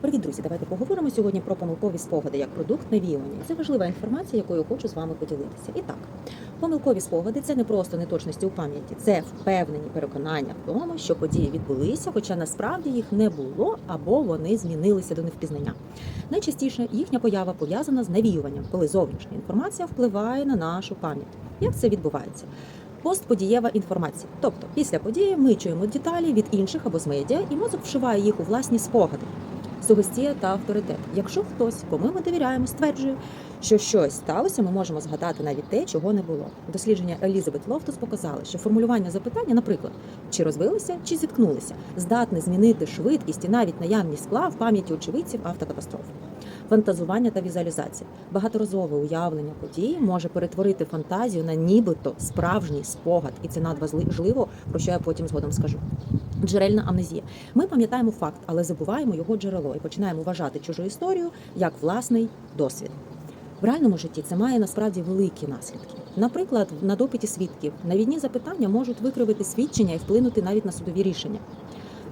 Привіт, друзі! Давайте поговоримо сьогодні про помилкові спогади як продукт навіювання. Це важлива інформація, якою хочу з вами поділитися. І так, помилкові спогади це не просто неточності у пам'яті, це впевнені переконання в тому, що події відбулися, хоча насправді їх не було або вони змінилися до невпізнання. Найчастіше їхня поява пов'язана з навіюванням, коли зовнішня інформація впливає на нашу пам'ять. Як це відбувається? Постподієва інформація, тобто після події ми чуємо деталі від інших або з медіа, і мозок вшиває їх у власні спогади. Сугестія та авторитет. Якщо хтось, кому ми довіряємо, стверджує, що щось сталося, ми можемо згадати навіть те, чого не було. Дослідження Елізабет Лофтус показали, що формулювання запитання, наприклад, чи розвилися, чи зіткнулися, здатне змінити швидкість і навіть наявність скла в пам'яті очевидців автокатастроф. Фантазування та візуалізація. Багаторазове уявлення події може перетворити фантазію на нібито справжній спогад, і це надважливо, про що я потім згодом скажу. Джерельна амнезія. Ми пам'ятаємо факт, але забуваємо його джерело і починаємо вважати чужу історію як власний досвід. В реальному житті це має насправді великі наслідки. Наприклад, на допиті свідків навідні запитання можуть викривити свідчення і вплинути навіть на судові рішення.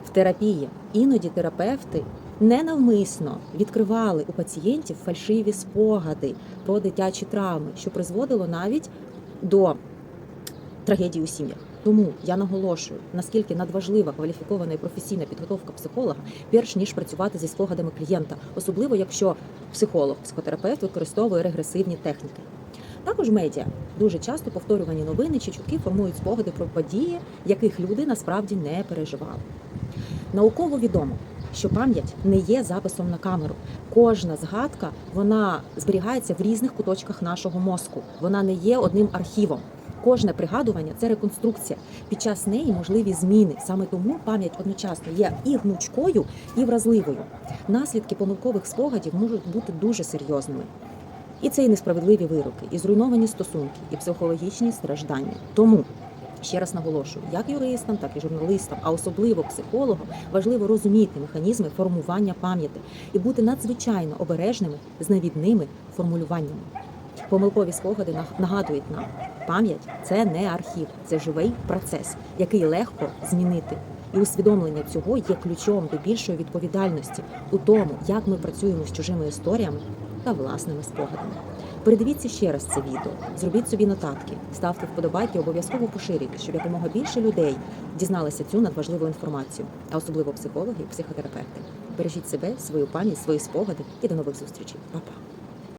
В терапії іноді терапевти ненавмисно відкривали у пацієнтів фальшиві спогади про дитячі травми, що призводило навіть до трагедії у сім'ях. Тому я наголошую, наскільки надважлива кваліфікована і професійна підготовка психолога, перш ніж працювати зі спогадами клієнта, особливо якщо психолог, психотерапевт використовує регресивні техніки. Також медіа дуже часто повторювані новини чи чутки формують спогади про події, яких люди насправді не переживали. Науково відомо, що пам'ять не є записом на камеру. Кожна згадка вона зберігається в різних куточках нашого мозку. Вона не є одним архівом. Кожне пригадування це реконструкція. Під час неї можливі зміни. Саме тому пам'ять одночасно є і гнучкою, і вразливою. Наслідки помилкових спогадів можуть бути дуже серйозними. І це і несправедливі вироки, і зруйновані стосунки, і психологічні страждання. Тому ще раз наголошую, як юристам, так і журналістам, а особливо психологам, важливо розуміти механізми формування пам'яті і бути надзвичайно обережними з навідними формулюваннями. Помилкові спогади наг- нагадують нам, пам'ять це не архів, це живий процес, який легко змінити. І усвідомлення цього є ключом до більшої відповідальності у тому, як ми працюємо з чужими історіями та власними спогадами. Передивіться ще раз це відео, зробіть собі нотатки, ставте вподобайки, обов'язково поширюйте, щоб якомога більше людей дізналися цю надважливу інформацію, а особливо психологи і психотерапевти. Бережіть себе, свою пам'ять, свої спогади і до нових зустрічей. Па-па!